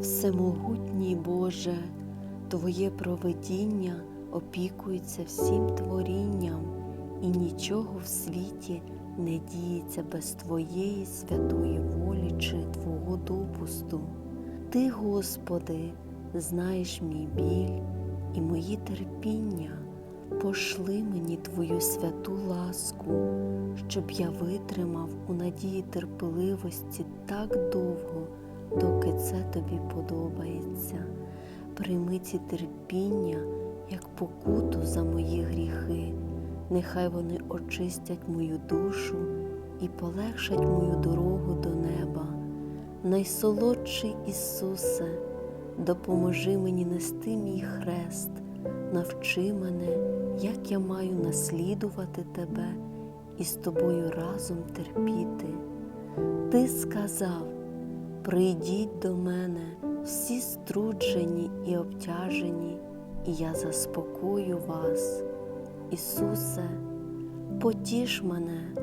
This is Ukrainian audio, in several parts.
Всемогутній Боже, Твоє провидіння опікується всім творінням, і нічого в світі не діється без Твоєї святої волі чи Твого допусту. Ти, Господи, знаєш мій біль і мої терпіння. Пошли мені Твою святу ласку, щоб я витримав у надії терпеливості так довго, доки це тобі подобається. Прийми ці терпіння, як покуту за мої гріхи, нехай вони очистять мою душу і полегшать мою дорогу до неба. Найсолодший Ісусе, допоможи мені нести мій хрест, навчи мене, як я маю наслідувати Тебе і з тобою разом терпіти. Ти сказав, прийдіть до мене всі струджені і обтяжені, і я заспокою вас. Ісусе, потіш мене,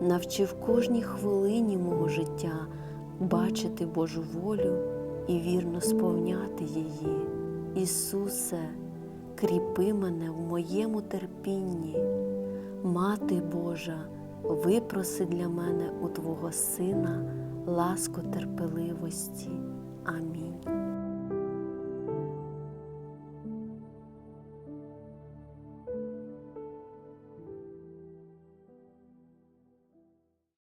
навчи в кожній хвилині мого життя бачити Божу волю і вірно сповняти її. Ісусе, кріпи мене в моєму терпінні. Мати Божа, випроси для мене у Твого Сина ласку терпеливості. Амінь.